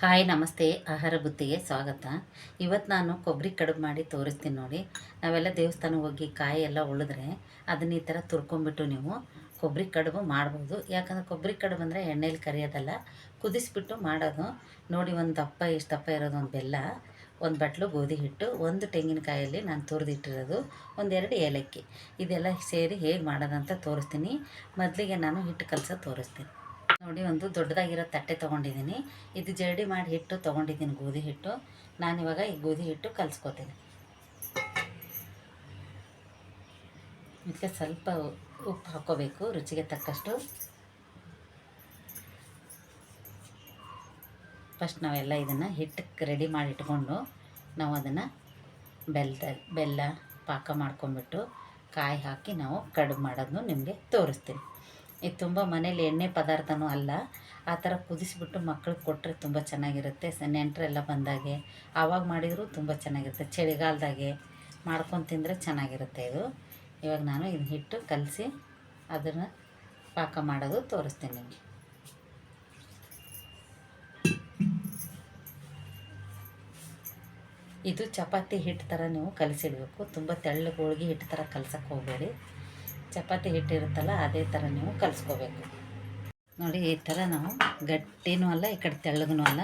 Hi, ನಮಸ್ತೆ. ಆಹಾರ ಬುದ್ಧಿಗೆ ಸ್ವಾಗತ. ಇವತ್ತು ನಾನು ಕೊಬ್ಬರಿ ಕಡುಬು ಮಾಡಿ ತೋರಿಸ್ತೀನಿ ನೋಡಿ. ನಾವೆಲ್ಲ ದೇವಸ್ಥಾನ ಹೋಗಿ ಕಾಯಿ ಎಲ್ಲ ಉಳಿದ್ರೆ ಅದನ್ನ ಈ ಥರ ತುರ್ಕೊಂಬಿಟ್ಟು ನೀವು ಕೊಬ್ಬರಿ ಕಡುಬು ಮಾಡ್ಬೋದು. ಯಾಕಂದರೆ ಕೊಬ್ಬರಿ ಕಡುಬು ಅಂದರೆ ಎಣ್ಣೆಲಿ ಕರಿಯೋದಲ್ಲ, ಕುದಿಸ್ಬಿಟ್ಟು ಮಾಡೋದು. ನೋಡಿ, ಒಂದು ದಪ್ಪ, ಇಷ್ಟು ದಪ್ಪ ಇರೋದು ಒಂದು ಬೆಲ್ಲ, ಒಂದು ಬಟ್ಲು ಗೋಧಿ ಹಿಟ್ಟು, ಒಂದು ತೆಂಗಿನಕಾಯಲ್ಲಿ ನಾನು ತುರಿದಿಟ್ಟಿರೋದು ಒಂದೆರಡು ಏಲಕ್ಕಿ. ಇದೆಲ್ಲ ಸೇರಿ ಹೇಗೆ ಮಾಡೋದಂತ ತೋರಿಸ್ತೀನಿ. ಮೊದಲಿಗೆ ನಾನು ಹಿಟ್ಟು ಕಲಸ ತೋರಿಸ್ತೀನಿ. ನೋಡಿ, ಒಂದು ದೊಡ್ಡದಾಗಿರೋ ತಟ್ಟೆ ತೊಗೊಂಡಿದ್ದೀನಿ. ಇದು ಜರಡಿ ಮಾಡಿ ಹಿಟ್ಟು ತೊಗೊಂಡಿದ್ದೀನಿ, ಗೋಧಿ ಹಿಟ್ಟು. ನಾನಿವಾಗ ಈ ಗೋಧಿ ಹಿಟ್ಟು ಕಲಿಸ್ಕೊತೀನಿ. ಇದಕ್ಕೆ ಸ್ವಲ್ಪ ಉಪ್ಪು ಹಾಕ್ಕೋಬೇಕು, ರುಚಿಗೆ ತಕ್ಕಷ್ಟು. ಫಸ್ಟ್ ನಾವೆಲ್ಲ ಇದನ್ನು ಹಿಟ್ಟಕ್ಕೆ ರೆಡಿ ಮಾಡಿ ಇಟ್ಕೊಂಡು ನಾವು ಅದನ್ನು ಬೆಲ್ಲದ ಬೆಲ್ಲ ಪಾಕ ಮಾಡ್ಕೊಂಬಿಟ್ಟು ಕಾಯಿ ಹಾಕಿ ನಾವು ಕಡುಬು ಮಾಡೋದನ್ನು ನಿಮಗೆ ತೋರಿಸ್ತೀನಿ. ಇದು ತುಂಬ ಮನೇಲಿ ಎಣ್ಣೆ ಪದಾರ್ಥನೂ ಅಲ್ಲ. ಆ ಥರ ಕುದಿಸಿಬಿಟ್ಟು ಮಕ್ಳಿಗೆ ಕೊಟ್ಟರೆ ತುಂಬ ಚೆನ್ನಾಗಿರುತ್ತೆ. ನೆಂಟರೆಲ್ಲ ಬಂದಾಗೆ ಆವಾಗ ಮಾಡಿದರೂ ತುಂಬ ಚೆನ್ನಾಗಿರುತ್ತೆ. ಚಳಿಗಾಲದಾಗೆ ಮಾಡ್ಕೊಂಡು ತಿಂದರೆ ಚೆನ್ನಾಗಿರುತ್ತೆ ಇದು. ಇವಾಗ ನಾನು ಇದನ್ನ ಹಿಟ್ಟು ಕಲಸಿ ಅದನ್ನು ಪಾಕ ಮಾಡೋದು ತೋರಿಸ್ತೀನಿ ನಿಮಗೆ. ಇದು ಚಪಾತಿ ಹಿಟ್ಟು ಥರ ನೀವು ಕಲಸಿಡಬೇಕು. ತುಂಬ ತೆಳ್ಳಗೆ ಹೋಳಿಗೆ ಹಿಟ್ಟು ಥರ ಕಲ್ಸಕ್ಕೆ ಹೋಗಬೇಡಿ. ಚಪಾತಿ ಹಿಟ್ಟಿರುತ್ತಲ್ಲ, ಅದೇ ಥರ ನೀವು ಕಲಿಸ್ಕೋಬೇಕು. ನೋಡಿ, ಈ ಥರ ನಾವು ಗಟ್ಟಿನೂ ಅಲ್ಲ, ಈ ಕಡೆ ತೆಳ್ಳಗೂ ಅಲ್ಲ,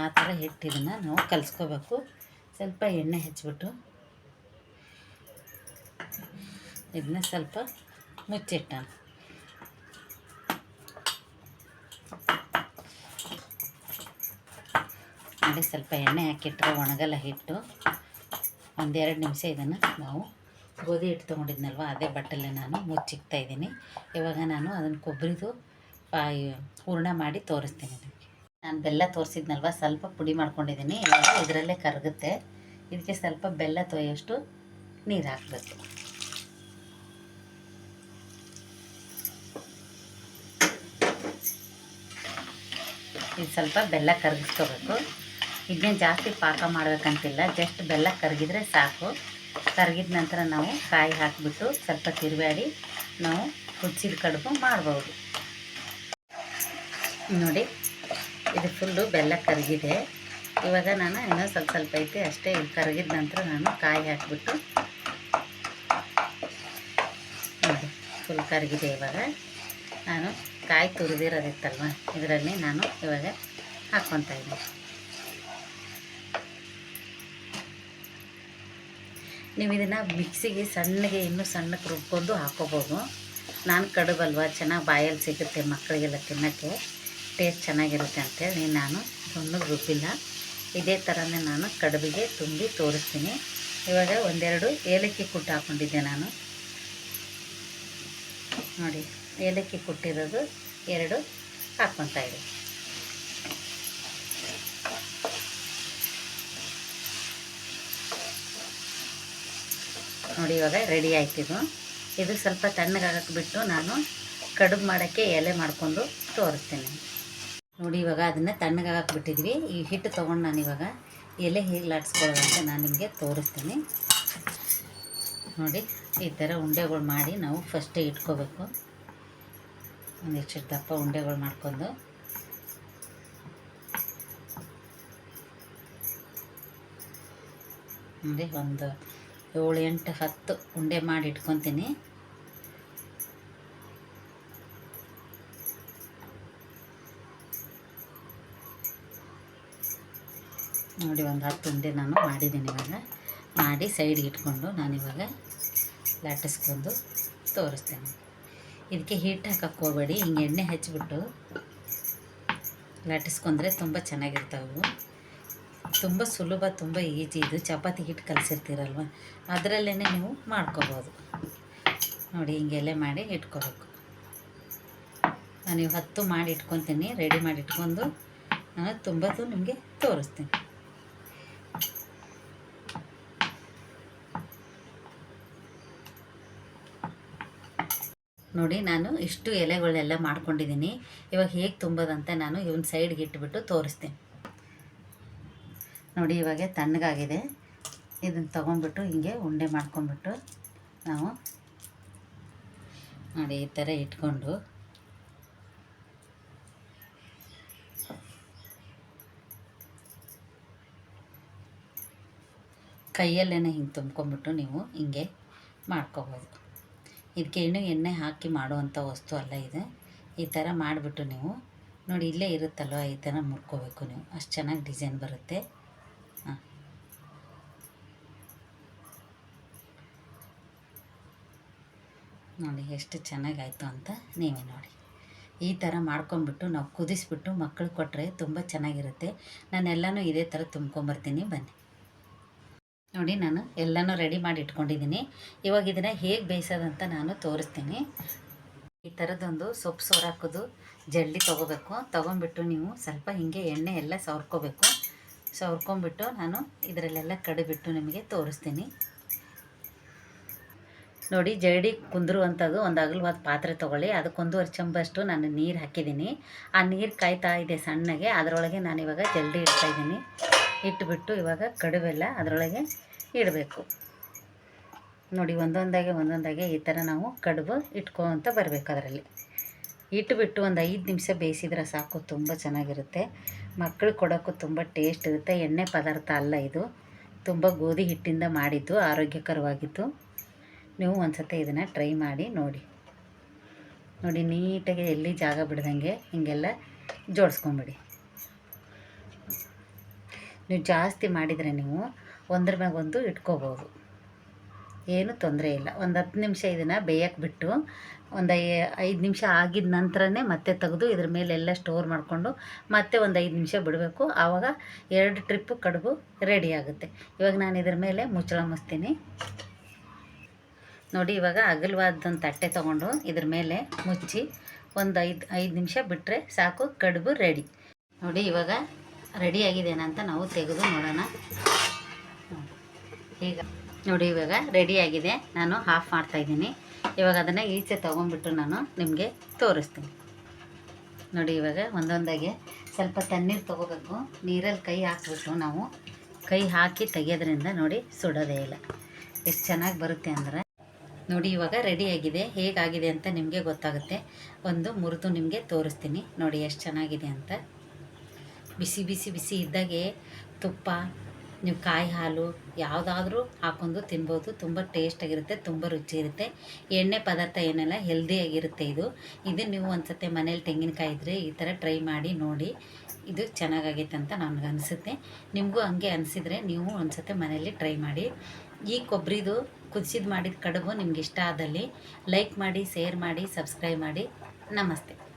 ಆ ಥರ ಹಿಟ್ಟು ಇದನ್ನು ನಾವು ಕಲಿಸ್ಕೋಬೇಕು. ಸ್ವಲ್ಪ ಎಣ್ಣೆ ಹಚ್ಬಿಟ್ಟು ಇದನ್ನ ಸ್ವಲ್ಪ ಮುಚ್ಚಿಟ್ಟ. ನೋಡಿ, ಸ್ವಲ್ಪ ಎಣ್ಣೆ ಹಾಕಿಟ್ರೆ ಒಣಗಲ್ಲ ಹಿಟ್ಟು. ಒಂದೆರಡು ನಿಮಿಷ ಇದನ್ನು ನಾವು ಗೋಧಿ ಹಿಟ್ಟು ತೊಗೊಂಡಿದ್ನಲ್ವ, ಅದೇ ಬಟ್ಟಲೆ ನಾನು ಮುಚ್ಚಿಕ್ತಾ ಇದ್ದೀನಿ. ಇವಾಗ ನಾನು ಅದನ್ನು ಕೊಬ್ಬರಿದು ಹೂರ್ಣ ಮಾಡಿ ತೋರಿಸ್ತೀನಿ ನಾನು ಬೆಲ್ಲ ತೋರಿಸಿದ್ನಲ್ವ, ಸ್ವಲ್ಪ ಪುಡಿ ಮಾಡ್ಕೊಂಡಿದ್ದೀನಿ. ಇವಾಗ ಇದರಲ್ಲೇ ಕರಗುತ್ತೆ. ಇದಕ್ಕೆ ಸ್ವಲ್ಪ ಬೆಲ್ಲ ತೊಯ್ಯೋಷ್ಟು ನೀರು ಹಾಕಬೇಕು. ಇದು ಸ್ವಲ್ಪ ಬೆಲ್ಲ ಕರಗಿಸ್ಕೋಬೇಕು. ಇದನ್ನ ಜಾಸ್ತಿ ಪಾಕ ಮಾಡಬೇಕಂತಿಲ್ಲ, ಜಸ್ಟ್ ಬೆಲ್ಲ ಕರಗಿದ್ರೆ ಸಾಕು. ಕರಗಿದ ನಂತರ ನಾವು ಕಾಯಿ ಹಾಕಿಬಿಟ್ಟು ಸ್ವಲ್ಪ ತಿರುವಾಡಿ ನಾವು ಹುಚ್ಚಿದ ಕಡುಬು ಮಾಡ್ಬೋದು. ನೋಡಿ, ಇದು ಫುಲ್ಲು ಬೆಲ್ಲ ಕರಗಿದೆ. ಇವಾಗ ನಾನು ಇನ್ನೂ ಸ್ವಲ್ಪ ಸ್ವಲ್ಪ ಐತೆ, ಅಷ್ಟೇ ಇದು ಕರಗಿದ ನಂತರ ನಾನು ಕಾಯಿ ಹಾಕಿಬಿಟ್ಟು ನೋಡಿ, ಫುಲ್ ಕರಗಿದೆ ಇವಾಗ. ನಾನು ಕಾಯಿ ತುರಿದಿರೋದಿತ್ತಲ್ವ? ಇದರಲ್ಲಿ ನಾನು ಇವಾಗ ಹಾಕ್ಕೊತಾ ಇದ್ದೀನಿ. ನೀವು ಇದನ್ನು ಮಿಕ್ಸಿಗೆ ಸಣ್ಣಗೆ ಇನ್ನೂ ಸಣ್ಣಕ್ಕೆ ರುಬ್ಕೊಂಡು ಹಾಕೋಬೋದು. ನಾನು ಕಡುಬಲ್ವ? ಚೆನ್ನಾಗಿ ಬಾಯಲ್ಲಿ ಸಿಗುತ್ತೆ ಮಕ್ಕಳಿಗೆಲ್ಲ ತಿನ್ನೋಕ್ಕೆ. ಟೇಸ್ಟ್ ಚೆನ್ನಾಗಿರುತ್ತೆ ಅಂತೇಳಿ ನಾನು ಸಣ್ಣಗೆ ರುಬ್ಬಿಲ್ಲ. ಇದೇ ಥರನೇ ನಾನು ಕಡುಬಿಗೆ ತುಂಬಿ ತೋರಿಸ್ತೀನಿ. ಇವಾಗ ಒಂದೆರಡು ಏಲಕ್ಕಿ ಕುಟ್ಟು ಹಾಕ್ಕೊಂಡಿದ್ದೆ ನಾನು. ನೋಡಿ, ಏಲಕ್ಕಿ ಕುಟ್ಟಿರೋದು ಎರಡು ಹಾಕ್ಕೊತಾ ನೋಡಿ ಇವಾಗ ರೆಡಿ ಆಯ್ತಿದು. ಇದು ಸ್ವಲ್ಪ ತಣ್ಣಗಾಗಕ್ಕೆ ಬಿಟ್ಟು ನಾನು ಕಡುಬು ಮಾಡೋಕ್ಕೆ ಎಲೆ ಮಾಡಿಕೊಂಡು ತೋರಿಸ್ತೇನೆ. ನೋಡಿ ಇವಾಗ ಅದನ್ನು ತಣ್ಣಗಾಗಕ್ಕೆ ಬಿಟ್ಟಿದ್ವಿ. ಈ ಹಿಟ್ಟು ತೊಗೊಂಡು ನಾನು ಇವಾಗ ಎಲೆ ಹೀಗೆ ಲಾಡಿಸ್ಕೊಳ್ಳೋದಂತ ನಾನು ನಿಮಗೆ ತೋರಿಸ್ತೀನಿ. ನೋಡಿ, ಈ ಥರ ಉಂಡೆಗಳು ಮಾಡಿ ನಾವು ಫಸ್ಟೇ ಇಟ್ಕೋಬೇಕು. ಒಂದಿಷ್ಟು ದಪ್ಪ ಉಂಡೆಗಳು ಮಾಡ್ಕೊಂಡು. ನೋಡಿ, ಒಂದು ಏಳು ಎಂಟು ಹತ್ತು ಉಂಡೆ ಮಾಡಿ ಇಟ್ಕೊತೀನಿ. ನೋಡಿ ಒಂದು ಹತ್ತು ಉಂಡೆ ನಾನು ಮಾಡಿದ್ದೀನಿ ಇವಾಗ. ಮಾಡಿ ಸೈಡ್ಗೆ ಇಟ್ಕೊಂಡು ನಾನಿವಾಗ ಲಟ್ಟಿಸ್ಕೊಂಡು ತೋರಿಸ್ತೇನೆ. ಇದಕ್ಕೆ ಹೀಟ್ ಹಾಕಕ್ಕೆ ಹೋಗಬೇಡಿ, ಹಿಂಗೆ ಎಣ್ಣೆ ಹಚ್ಬಿಟ್ಟು ಲಟ್ಟಿಸ್ಕೊಂಡ್ರೆ ತುಂಬ ಚೆನ್ನಾಗಿರ್ತಾವೆ ತುಂಬ ಸುಲಭ, ತುಂಬ ಈಜಿ ಇದು ಚಪಾತಿ ಹಿಟ್ಟು ಕಲಸಿರ್ತೀರಲ್ವ? ಅದರಲ್ಲೇ ನೀವು ಮಾಡ್ಕೋಬೋದು. ನೋಡಿ, ಹಿಂಗೆಲ್ಲ ಮಾಡಿ ಇಟ್ಕೋಬೇಕು. ನಾನು ಇವು ಹತ್ತು ಮಾಡಿ ಇಟ್ಕೊತೀನಿ ರೆಡಿ ಮಾಡಿ ಇಟ್ಕೊಂಡು ನಾನು ತುಂಬದು ನಿಮಗೆ ತೋರಿಸ್ತೀನಿ. ನೋಡಿ, ನಾನು ಇಷ್ಟು ಎಲೆಗಳೆಲ್ಲ ಮಾಡ್ಕೊಂಡಿದ್ದೀನಿ ಇವಾಗ ಹೇಗೆ ತುಂಬೋದಂತ ನಾನು ಇವನ್ ಸೈಡ್ಗೆ ಇಟ್ಬಿಟ್ಟು ತೋರಿಸ್ತೀನಿ. ನೋಡಿ, ಇವಾಗೆ ತಣ್ಣಗಾಗಿದೆ. ಇದನ್ನು ತೊಗೊಂಡ್ಬಿಟ್ಟು ಹಿಂಗೆ ಉಂಡೆ ಮಾಡ್ಕೊಂಡ್ಬಿಟ್ಟು ನಾವು ನೋಡಿ, ಈ ಥರ ಇಟ್ಕೊಂಡು ಕೈಯಲ್ಲೇ ಹಿಂಗೆ ತುಂಬ್ಕೊಂಬಿಟ್ಟು ನೀವು ಹಿಂಗೆ ಮಾಡ್ಕೋಬೋದು. ಇದಕ್ಕೆ ಇನ್ನೂ ಎಣ್ಣೆ ಹಾಕಿ ಮಾಡುವಂಥ ವಸ್ತು ಅಲ್ಲ ಇದೆ. ಈ ಥರ ಮಾಡಿಬಿಟ್ಟು ನೀವು ನೋಡಿ, ಇಲ್ಲೇ ಇರುತ್ತಲ್ವ? ಈ ಥರ ಮುಡ್ಕೋಬೇಕು ನೀವು. ಅಷ್ಟು ಚೆನ್ನಾಗಿ ಡಿಸೈನ್ ಬರುತ್ತೆ. ನೋಡಿ ಎಷ್ಟು ಚೆನ್ನಾಗಾಯಿತು ಅಂತ ನೀವೇ ನೋಡಿ. ಈ ಥರ ಮಾಡ್ಕೊಂಬಿಟ್ಟು ನಾವು ಕುದಿಸ್ಬಿಟ್ಟು ಮಕ್ಕಳು ಕೊಟ್ಟರೆ ತುಂಬ ಚೆನ್ನಾಗಿರುತ್ತೆ. ನಾನೆಲ್ಲನೂ ಇದೇ ಥರ ತುಂಬ್ಕೊಂಬರ್ತೀನಿ. ಬನ್ನಿ. ನೋಡಿ ನಾನು ಎಲ್ಲನೂ ರೆಡಿ ಮಾಡಿ ಇಟ್ಕೊಂಡಿದ್ದೀನಿ. ಇವಾಗ ಇದನ್ನು ಹೇಗೆ ಬೇಯಿಸೋದಂತ ನಾನು ತೋರಿಸ್ತೀನಿ. ಈ ಥರದೊಂದು ಸೊಪ್ಪು ಸೋರು ಹಾಕೋದು ಜಲ್ಲಿ ತೊಗೋಬೇಕು. ತೊಗೊಂಬಿಟ್ಟು ನೀವು ಸ್ವಲ್ಪ ಹೀಗೆ ಎಣ್ಣೆ ಎಲ್ಲ ಸವರ್ಕೋಬೇಕು. ಸವರ್ಕೊಂಬಿಟ್ಟು ನಾನು ಇದರಲ್ಲೆಲ್ಲ ಕಡಿಬಿಟ್ಟು ನಿಮಗೆ ತೋರಿಸ್ತೀನಿ. ನೋಡಿ, ಜರಡಿ ಕುಂದಿರುವಂಥದ್ದು ಒಂದು ಅಗಲವಾದ ಪಾತ್ರೆ ತೊಗೊಳ್ಳಿ. ಅದಕ್ಕೊಂದೂವರೆ ಚಂಬಷ್ಟು ನಾನು ನೀರು ಹಾಕಿದ್ದೀನಿ. ಆ ನೀರು ಕಾಯ್ತಾ ಇದೆ ಸಣ್ಣಗೆ. ಅದರೊಳಗೆ ನಾನು ಇವಾಗ ಜಲ್ದಿ ಇಡ್ತಾಯಿದ್ದೀನಿ ಇಟ್ಟುಬಿಟ್ಟು ಇವಾಗ ಕಡುಬೆಲ್ಲ ಅದರೊಳಗೆ ಇಡಬೇಕು. ನೋಡಿ, ಒಂದೊಂದಾಗೆ ಒಂದೊಂದಾಗೆ ಈ ಥರ ನಾವು ಕಡುಬು ಇಟ್ಕೊತ ಬರಬೇಕು ಅದರಲ್ಲಿ. ಇಟ್ಟುಬಿಟ್ಟು ಒಂದು ಐದು ನಿಮಿಷ ಬೇಯಿಸಿದ್ರೆ ಸಾಕು. ತುಂಬ ಚೆನ್ನಾಗಿರುತ್ತೆ. ಮಕ್ಕಳು ಕೊಡೋಕ್ಕೂ ತುಂಬ ಟೇಸ್ಟ್ ಇರುತ್ತೆ. ಎಣ್ಣೆ ಪದಾರ್ಥ ಅಲ್ಲ ಇದು. ತುಂಬ ಗೋಧಿ ಹಿಟ್ಟಿಂದ ಮಾಡಿದ್ದು. ಆರೋಗ್ಯಕರವಾಗಿತ್ತು. ನೀವು ಒಂದು ಸತಿ ಇದನ್ನು ಟ್ರೈ ಮಾಡಿ ನೋಡಿ. ನೋಡಿ, ನೀಟಾಗಿ ಎಲ್ಲಿ ಜಾಗ ಬಿಡ್ದಂಗೆ ಹೀಗೆಲ್ಲ ಜೋಡಿಸ್ಕೊಂಬಿಡಿ. ನೀವು ಜಾಸ್ತಿ ಮಾಡಿದರೆ ನೀವು ಒಂದ್ರ ಮ್ಯಾಗೊಂದು ಇಟ್ಕೋಬೋದು. ಏನು ತೊಂದರೆ ಇಲ್ಲ. ಒಂದು ಹತ್ತು ನಿಮಿಷ ಇದನ್ನು ಬೇಯಕ್ಕೆ ಬಿಟ್ಟು ಒಂದು ಐದು ನಿಮಿಷ ಆಗಿದ ನಂತರನೇ ಮತ್ತೆ ತೆಗೆದು ಇದ್ರ ಮೇಲೆ ಎಲ್ಲ ಸ್ಟೋರ್ ಮಾಡಿಕೊಂಡು ಮತ್ತೆ ಒಂದು ಐದು ನಿಮಿಷ ಬಿಡಬೇಕು. ಆವಾಗ ಎರಡು ಟ್ರಿಪ್ಪು ಕಡುಬು ರೆಡಿ ಆಗುತ್ತೆ. ಇವಾಗ ನಾನು ಇದ್ರ ಮೇಲೆ ಮುಚ್ಚಳ ಮುಚ್ತೀನಿ. ನೋಡಿ, ಇವಾಗ ಅಗಲವಾದಂಥ ತಟ್ಟೆ ತೊಗೊಂಡು ಇದ್ರ ಮೇಲೆ ಮುಚ್ಚಿ ಒಂದು ಐದು ಐದು ನಿಮಿಷ ಬಿಟ್ಟರೆ ಸಾಕು, ಕಡುಬು ರೆಡಿ ನೋಡಿ, ಇವಾಗ ರೆಡಿ ಆಗಿದೆನಂತ ನಾವು ತೆಗೆದು ನೋಡೋಣ. ಈಗ ನೋಡಿ, ಇವಾಗ ಆಗಿದೆ. ನಾನು ಹಾಫ್ ಮಾಡ್ತಾಯಿದ್ದೀನಿ ಇವಾಗ ಅದನ್ನು ಈಚೆ ತೊಗೊಂಡ್ಬಿಟ್ಟು ನಾನು ನಿಮಗೆ ತೋರಿಸ್ತೀನಿ. ನೋಡಿ, ಇವಾಗ ಒಂದೊಂದಾಗೆ ಸ್ವಲ್ಪ ತಣ್ಣೀರು ತೊಗೋಬೇಕು. ನೀರಲ್ಲಿ ಕೈ ಹಾಕ್ಬಿಟ್ಟು ನಾವು ಕೈ ಹಾಕಿ ತೆಗೆಯೋದ್ರಿಂದ ನೋಡಿ ಸುಡೋದೇ ಇಲ್ಲ. ಎಷ್ಟು ಚೆನ್ನಾಗಿ ಬರುತ್ತೆ ಅಂದರೆ. ನೋಡಿ, ಇವಾಗ ರೆಡಿಯಾಗಿದೆ ಹೇಗಾಗಿದೆ ಅಂತ ನಿಮಗೆ ಗೊತ್ತಾಗುತ್ತೆ. ಒಂದು ಮುರಿದು ನಿಮಗೆ ತೋರಿಸ್ತೀನಿ. ನೋಡಿ, ಎಷ್ಟು ಚೆನ್ನಾಗಿದೆ ಅಂತ. ಬಿಸಿ ಬಿಸಿ ಬಿಸಿ ಇದ್ದಾಗೆ ತುಪ್ಪ ನೀವು ಕಾಯಿ ಹಾಲು ಯಾವುದಾದ್ರೂ ಹಾಕೊಂಡು ತಿನ್ಬೋದು. ತುಂಬ ಟೇಸ್ಟಾಗಿರುತ್ತೆ ತುಂಬ ರುಚಿ ಇರುತ್ತೆ. ಎಣ್ಣೆ ಪದಾರ್ಥ ಏನೆಲ್ಲ ಹೆಲ್ದಿಯಾಗಿರುತ್ತೆ ಇದು. ಇದು ನೀವು ಒಂದು ಸತಿ ಮನೇಲಿ ತೆಂಗಿನಕಾಯಿ ಇದ್ದರೆ ಈ ಥರ ಟ್ರೈ ಮಾಡಿ, ನೋಡಿ. ಇದು ಚೆನ್ನಾಗಾಗೈತೆ ಅಂತ ನನಗೆ ಅನಿಸುತ್ತೆ. ನಿಮಗೂ ಹಂಗೆ ಅನಿಸಿದರೆ ನೀವು ಒಂದು ಸತಿ ಮನೇಲಿ ಟ್ರೈ ಮಾಡಿ. ಈ ಕೊಬ್ಬರಿದು ಕುದಿಸಿದ ಮಾಡಿದ ಕಡುಬು ನಿಮ್ಗೆ ಇಷ್ಟ ಆದಲ್ಲಿ ಲೈಕ್ ಮಾಡಿ ಶೇರ್ ಮಾಡಿ ಸಬ್ಸ್ಕ್ರೈಬ್ ಮಾಡಿ. ನಮಸ್ತೆ.